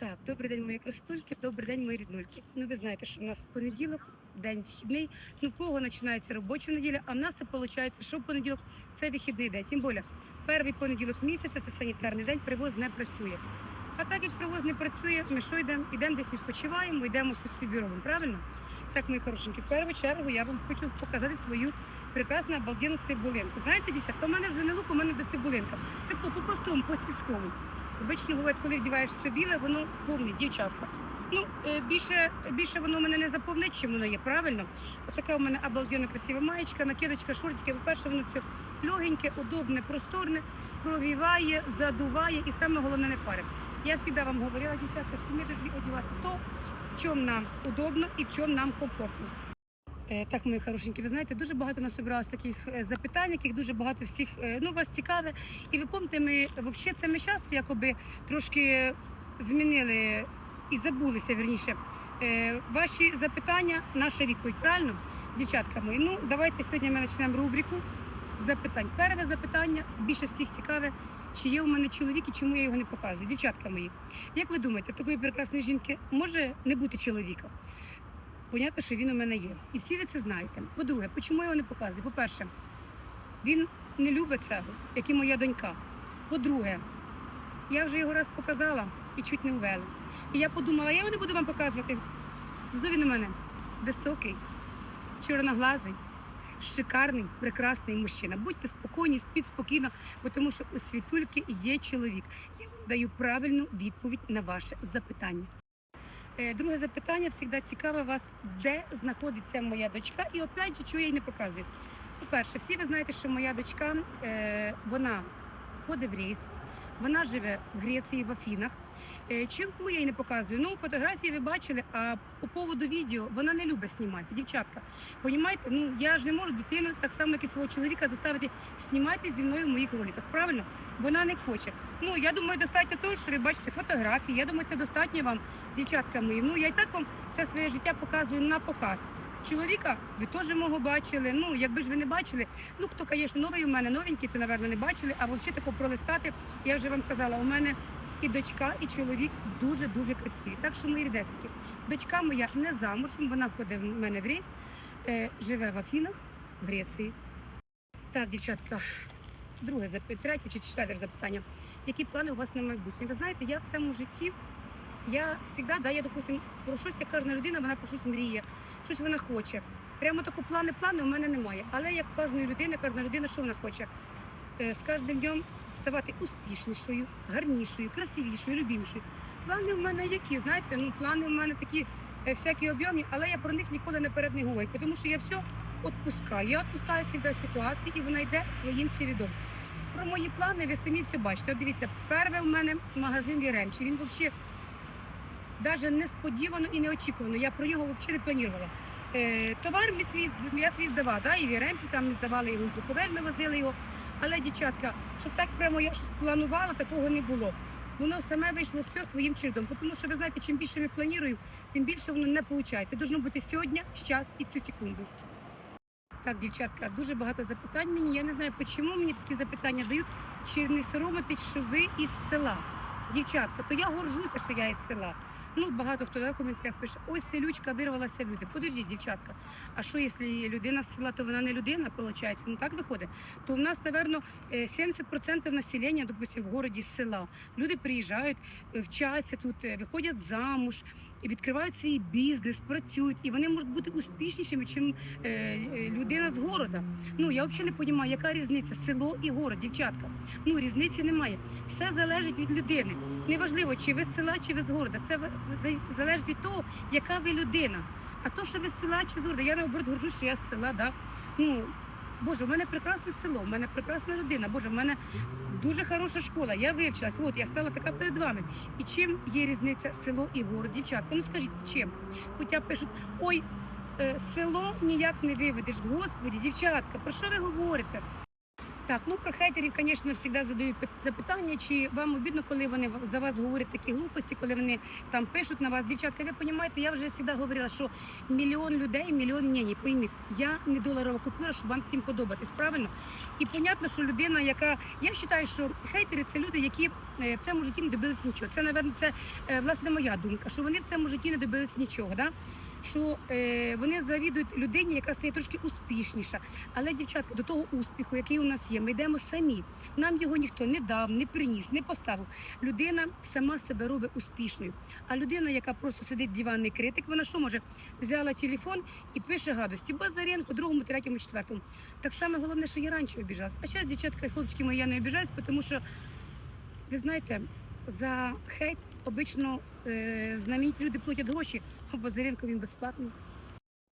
Так, добрий день, мої красотульки, добрий день, мої ріднульки. Ну, ви знаєте, що в нас понеділок, день вихідний. Ну, кого починається робоча неділя, а в нас це виходить, що понеділок це вихідний день. Тим більше, перший понеділок місяця це санітарний день, привоз не працює. А так як привоз не працює, ми що йдемо? Йдемо десь відпочиваємо, йдемо щось собі робимо, правильно? Так, мої хорошенькі, в першу чергу я вам хочу показати свою прекрасну обалденну цибулинку. Знаєте, дівчатка, у мене вже не лук, у мене до цибулинка. Таку по-простому, по-сільському. Обично говорять, коли вдіваєш все біле, воно повне, дівчатка. Ну, е, більше, більше воно мене не заповнить, чим воно є, правильно? Отака у мене обалденна красива маєчка, накидочка, шортики. По-перше, воно все легеньке, удобне, просторне, прогріває, задуває і саме головне не парить. Я завжди вам говорила, дівчатка, що ми повинні одягати то, в чому нам удобно і в чому нам комфортно. Е, Так, мої хорошенькі, ви знаєте, дуже багато нас обралось таких е, запитань, яких дуже багато всіх е, ну, вас цікаве. І ви пам'ятаєте, ми взагалі це ми зараз якоби трошки змінили і забулися верніше. Ваші запитання, наша відповідь. Правильно, дівчатка мої? Ну, давайте сьогодні ми почнемо рубрику з запитань. Перше запитання більше всіх цікаве. Чи є у мене чоловік і чому я його не показую? Дівчатка мої, як ви думаєте, такої прекрасної жінки може не бути чоловіка? Понятно, що він у мене є. І всі ви це знаєте. По-друге, чому я його не показую? По-перше, він не любить цього, як і моя донька. По-друге, я вже його раз показала і чуть не ввела. І я подумала, я його не буду вам показувати. Зато він у мене високий, чорноглазий, шикарний, прекрасний мужчина. Будьте спокійні, спіть спокійно, бо тому що у світульки є чоловік. Я вам даю правильну відповідь на ваше запитання. Е, Друге запитання завжди цікаве вас, де знаходиться моя дочка, і опять же, чого я їй не показую. По-перше, всі ви знаєте, що моя дочка е, вона ходить в рейс, вона живе в Греції, в Афінах. Е, Чому я її не показую? Ну, фотографії ви бачили, а по поводу відео вона не любить зніматися. Дівчатка, понімаєте? Ну я ж не можу дитину, так само, як і свого чоловіка, заставити знімати зі мною в моїх роликах. Правильно? Вона не хоче. Ну я думаю, достатньо того, що ви бачите фотографії. Я думаю, це достатньо вам, дівчатка мої. Ну я і так вам все своє життя показую на показ. Чоловіка ви теж мого бачили. Ну, якби ж ви не бачили, ну хто, звісно, новий у мене новенький, то, напевно, не бачили. А взагалі тако пролистати, я вже вам казала, у мене і дочка, і чоловік дуже-дуже красиві. Так що, мої рідесики, дочка моя не замужем, вона ходить в мене в рейс, е, живе в Афінах, в Греції. Так, дівчатка, друге запитання, третє чи четверте запитання. Які плани у вас на майбутнє? Ви знаєте, я в цьому житті, я завжди, да, я, допустим, про щось, як кожна людина, вона про щось мріє, щось вона хоче. Прямо тако плани, плани у мене немає. Але як кожної людини, кожна людина, що вона хоче? Е, З кожним днем ставати успішнішою, гарнішою, красивішою, любімшою. Плани в мене які, знаєте, ну плани в мене такі е, всякі об'ємні, але я про них ніколи наперед не говорю, тому що я все відпускаю. Я відпускаю завжди ситуації, і вона йде своїм чередом. Про мої плани ви самі все бачите. От дивіться, перший в мене магазин Яремчі. Він взагалі навіть несподівано і неочікувано. Я про нього взагалі не планувала. Е, товар ми свій, я свій здавала, да, і в Яремчі там здавали його, і Буковель ми возили його. Але, дівчатка, щоб так прямо я щось планувала, такого не було. Воно саме вийшло все своїм чередом. Тому що ви знаєте, чим більше ми плануємо, тим більше воно не виходить. Це должно бути сьогодні, час і в цю секунду. Так, дівчатка, дуже багато запитань мені. Я не знаю, чому мені такі запитання дають, чи не соромитесь, що ви із села. Дівчатка, то я горжуся, що я із села. Ну, багато хто да, в коментарях пише, ось селючка вирвалася в люди. Подождіть, дівчатка. А що, якщо людина з села, то вона не людина, виходить? Ну так виходить. То в нас, напевно, 70% населення, допустим, в городі з села. Люди приїжджають, е, вчаться тут, е, виходять замуж, і відкривають свій бізнес, працюють, і вони можуть бути успішнішими, ніж людина з города. Ну я взагалі не розумію, яка різниця село і город, дівчатка. Ну різниці немає. Все залежить від людини. Неважливо, чи ви з села, чи ви з города. Все залежить від того, яка ви людина. А то, що ви з села чи з города, я наоборот горжусь, що я з села, да. Ну Боже, в мене прекрасне село, в мене прекрасна людина. Боже, в мене дуже хороша школа. Я вивчилась. От я стала така перед вами. І чим є різниця село і город, дівчатка? Ну скажіть, чим? Хоча пишуть, ой, е, село ніяк не виведеш. Господі, дівчатка, про що ви говорите? Так, ну про хейтерів, звісно, завжди задають запитання, чи вам обідно, коли вони за вас говорять такі глупості, коли вони там пишуть на вас. Дівчатка, ви розумієте, я вже завжди говорила, що мільйон людей, мільйон мнень. Пойміть, я не доларова купюра, щоб вам всім подобатись, правильно? І понятно, що людина, яка я вважаю, що хейтери це люди, які е, в цьому житті не добилися нічого. Це, напевно, це е, власне моя думка, що вони в цьому житті не добилися нічого. Да? Що е, вони завідують людині, яка стає трошки успішніша. Але, дівчатка, до того успіху, який у нас є, ми йдемо самі. Нам його ніхто не дав, не приніс, не поставив. Людина сама себе робить успішною. А людина, яка просто сидить диванний критик, вона що може? Взяла телефон і пише гадості. Базаренко, другому, третьому, четвертому. Так само головне, що я раніше обіжалась. А зараз, дівчатка і хлопчики мої, я не обіжаюсь, тому що, ви знаєте, за хейт обично е, знамениті люди платять гроші, Базаренко він безплатний.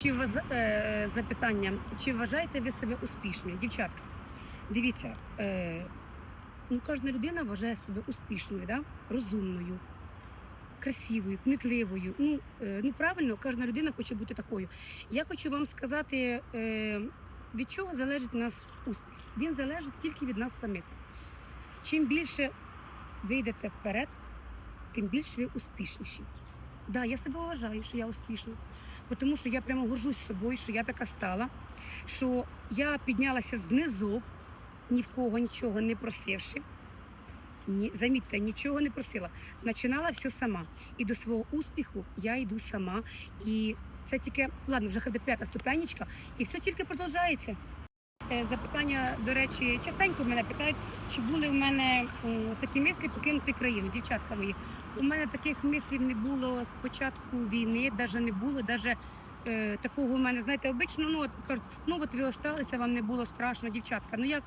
Чи вас е, запитання, чи вважаєте ви себе успішною? Дівчатка, дивіться, е, ну, кожна людина вважає себе успішною, да? розумною, красивою, кмітливою. Ну, е, ну правильно, кожна людина хоче бути такою. Я хочу вам сказати, е, від чого залежить наш успіх. Він залежить тільки від нас самих. Чим більше ви йдете вперед, тим більше ви успішніші. Да, я себе вважаю, що я успішна. Тому що я прямо горжусь собою, що я така стала, що я піднялася з низов, ні в кого нічого не просивши. Ні, замітьте, нічого не просила. Починала все сама. І до свого успіху я йду сама. І це тільки, ладно, вже ходить п'ята ступенечка, і все тільки продовжується. Е, Запитання, до речі, частенько мене питають, чи були в мене такі мислі покинути країну, дівчатка мої. У мене таких мислів не було з початку війни, навіть не було, навіть е, такого у мене, знаєте, обично, ну от кажуть, ну от ви осталися, вам не було страшно, дівчатка. Ну як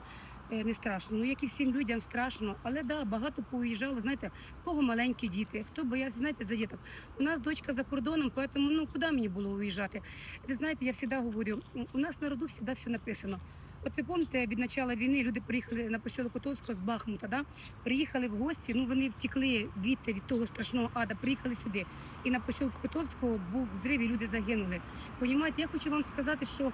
е, не страшно? Ну як і всім людям страшно, але да, багато поїжджало, знаєте, кого маленькі діти, хто боявся, знаєте, за діток. У нас дочка за кордоном, тому ну куди мені було виїжджати? Ви знаєте, я завжди говорю, у нас на роду завжди все написано. Ви пам'ятаєте, від початку війни люди приїхали на посілок Котовського з Бахмута, да? приїхали в гості, ну вони втекли звідти від того страшного ада, приїхали сюди. І на посілку Котовського був взрив, і люди загинули. Понімаєте, я хочу вам сказати, що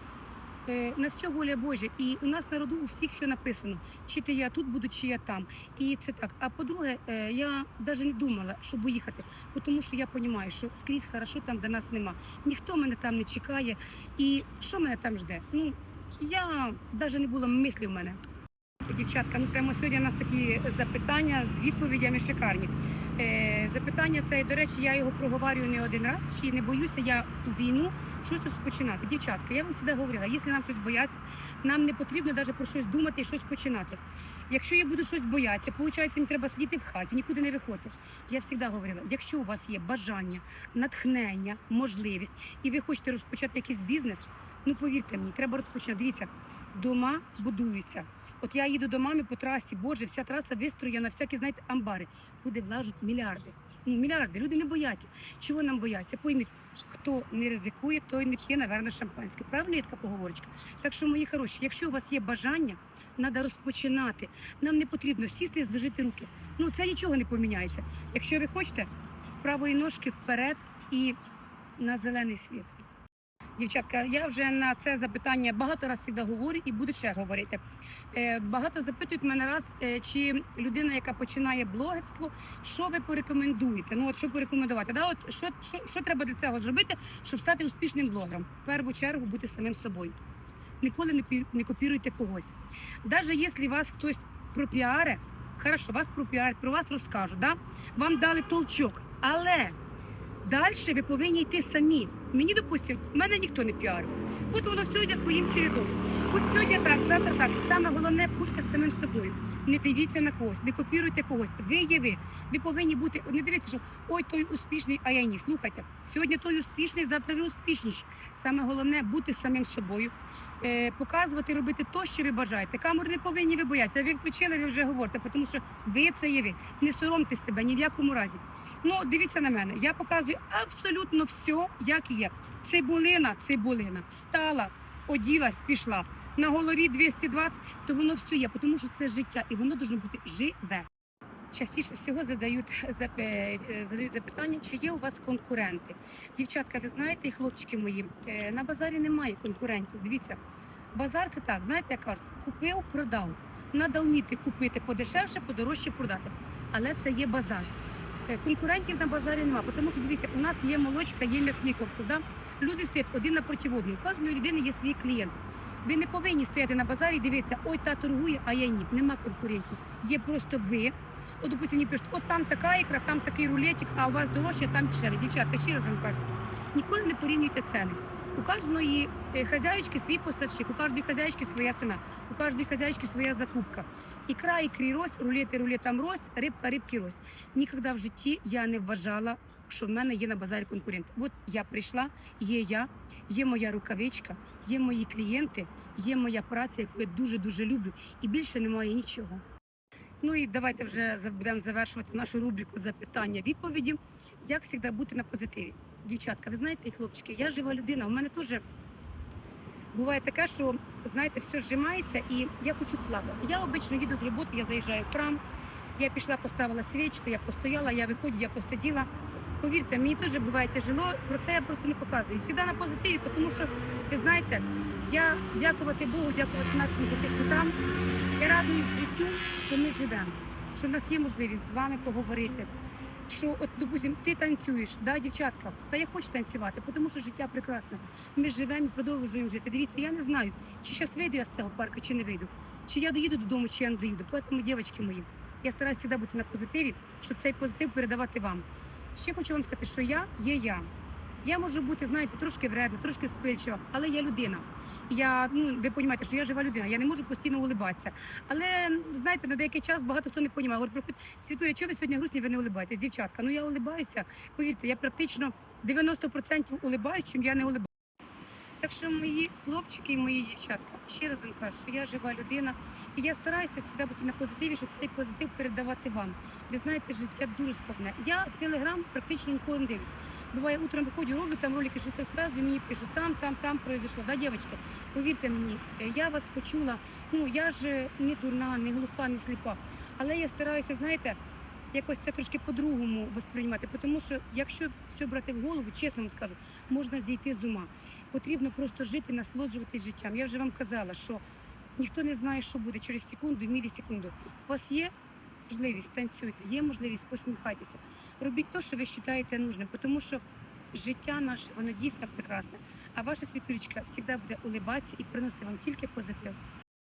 е, на все воля Божа. І у нас на роду у всіх все написано. Чи то я тут буду, чи я там. І це так. А по-друге, е, я навіть не думала, щоб поїхати, бо тому що я розумію, що скрізь хорошо там, де нас нема. Ніхто мене там не чекає. І що мене там жде? Ну, я навіть не було мислі в мене. Дівчатка, ну прямо сьогодні у нас такі запитання з відповідями шикарні. Е, запитання це, до речі, я його проговорюю не один раз, чи не боюся я у війну щось розпочинати. Дівчатка, я вам завжди говорила, якщо нам щось бояться, нам не потрібно навіть про щось думати і щось починати. Якщо я буду щось боятися, виходить, мені треба сидіти в хаті, нікуди не виходити. Я завжди говорила, якщо у вас є бажання, натхнення, можливість, і ви хочете розпочати якийсь бізнес, ну повірте мені, треба розпочинати. Дивіться, дома будуються. От я їду до мами по трасі, боже, вся траса вистроєна, всякі, знаєте, амбари. Люди влажуть мільярди. Ну, мільярди. Люди не бояться. Чого нам бояться? Пойміть, хто не ризикує, той не п'є, напевно, шампанське. Правильно є така поговорочка? Так що, мої хороші, якщо у вас є бажання, треба розпочинати. Нам не потрібно сісти і зложити руки. Ну, це нічого не поміняється. Якщо ви хочете, з правої ножки вперед і на зелений світ. Дівчатка, я вже на це запитання багато разів говорю і буду ще говорити. Е, Багато запитують мене раз, е, чи людина, яка починає блогерство, що ви порекомендуєте? Ну от що порекомендувати? Да? От що, що, що треба для цього зробити, щоб стати успішним блогером? В першу чергу бути самим собою. Ніколи не, пі- не копіруйте когось. Навіть якщо вас хтось пропіаре, хорошо, вас пропіарять, про вас розкажуть, да? вам дали толчок, але далі ви повинні йти самі. Мені, допустимо, мене ніхто не піарив. От воно йде своїм чередом. От сьогодні так, завтра так. Саме головне будьте самим собою. Не дивіться на когось, не копіруйте когось. Ви є ви. Ви повинні бути. Не дивіться, що ой, той успішний, а я ні. Слухайте, сьогодні той успішний, завтра ви успішніші. Саме головне бути самим собою. Е, показувати, робити те, що ви бажаєте. Камер не повинні ви боятися. Ви включили, ви вже говорите, тому що ви це є ви. Не соромте себе ні в якому разі. Ну, дивіться на мене. Я показую абсолютно все, як є. Цибулина, цибулина, встала, оділась, пішла. На голові 220, то воно все є, тому що це життя, і воно має бути живе. Частіше всього задають, е, задають запитання, чи є у вас конкуренти. Дівчатка, ви знаєте, і хлопчики мої, е, на базарі немає конкурентів. Дивіться, базар це так, знаєте, як кажуть, купив, продав. Треба вміти купити подешевше, подорожче продати. Але це є базар. Е, Конкурентів на базарі немає, тому що дивіться, у нас є молочка, є м'ясний корпус. Да? Люди стоять один напроти одного. У кожної людини є свій клієнт. Ви не повинні стояти на базарі і дивитися, ой, та торгує, а я ні. Нема конкурентів. Є просто ви. От, допустим, мені пишуть, от там така ікра, там такий рулетик, а у вас дорожче, там дешевле. Дівчатка, ще раз вам кажу, ніколи не порівнюйте ціни. У кожної е, хазяїчки свій поставщик, у кожної хазяїчки своя ціна, у кожної хазяїчки своя закупка. Ікра, ікрі рось, рулети, рулетам рось, рибка, рибки рось. Ніколи в житті я не вважала, що в мене є на базарі конкурент. От я прийшла, є я, є моя рукавичка, є мої клієнти, є моя праця, яку я дуже-дуже люблю, і більше немає нічого. Ну і давайте вже будемо завершувати нашу рубрику запитання відповіді. Як завжди бути на позитиві? Дівчатка, ви знаєте, хлопчики, я жива людина. У мене теж буває таке, що знаєте, все зжимається, і я хочу плакати. Я обично їду з роботи, я заїжджаю в храм, я пішла, поставила свічку, я постояла, я виходжу, я посиділа. Повірте, мені теж буває тяжело, про це я просто не показую. Всегда на позитиві, тому що, ви знаєте, я дякувати Богу, дякувати нашим захисникам. Я радуюсь життю, що ми живемо, що в нас є можливість з вами поговорити. Що, от, допустим, ти танцюєш, да, дівчатка, та я хочу танцювати, тому що життя прекрасне. Ми живемо продовжуємо жити. Дивіться, я не знаю, чи зараз вийду я з цього парку, чи не вийду. Чи я доїду додому, чи я не доїду. Тому, дівчатки мої, я стараюся завжди бути на позитиві, щоб цей позитив передавати вам. Ще хочу вам сказати, що я є я. Я можу бути, знаєте, трошки вредна, трошки спильчива, але я людина. Я, ну, ви розумієте, що я жива людина, я не можу постійно улибатися. Але знаєте, на деякий час багато хто не розуміє. Говорить, приходь світує, чого ви сьогодні грустні, ви не улибаєтесь? Дівчатка, ну я улибаюся. Повірте, я практично 90% улибаюсь, чим я не улибаюся. Так що мої хлопчики і мої дівчатка, ще раз вам кажу, що я жива людина, і я стараюся завжди бути на позитиві, щоб цей позитив передавати вам. Ви знаєте, життя дуже складне. Я телеграм практично ніколи не дивлюсь. Буває, утром виходжу, роблю там ролики, щось розказую, мені пишуть, там, там, там произошло. Да, дівчатки, повірте мені, я вас почула. Ну я ж не дурна, не глуха, не сліпа. Але я стараюся, знаєте, якось це трошки по-другому восприймати. Тому що якщо все брати в голову, чесно вам скажу, можна зійти з ума. Потрібно просто жити, насолоджуватись життям. Я вже вам казала, що ніхто не знає, що буде через секунду, мілісекунду. У вас є можливість, танцюйте, є можливість, посміхайтеся. Робіть те, що ви вважаєте нужним, тому що життя наше, воно дійсно прекрасне. А ваша світулечка завжди буде улибатися і приносити вам тільки позитив.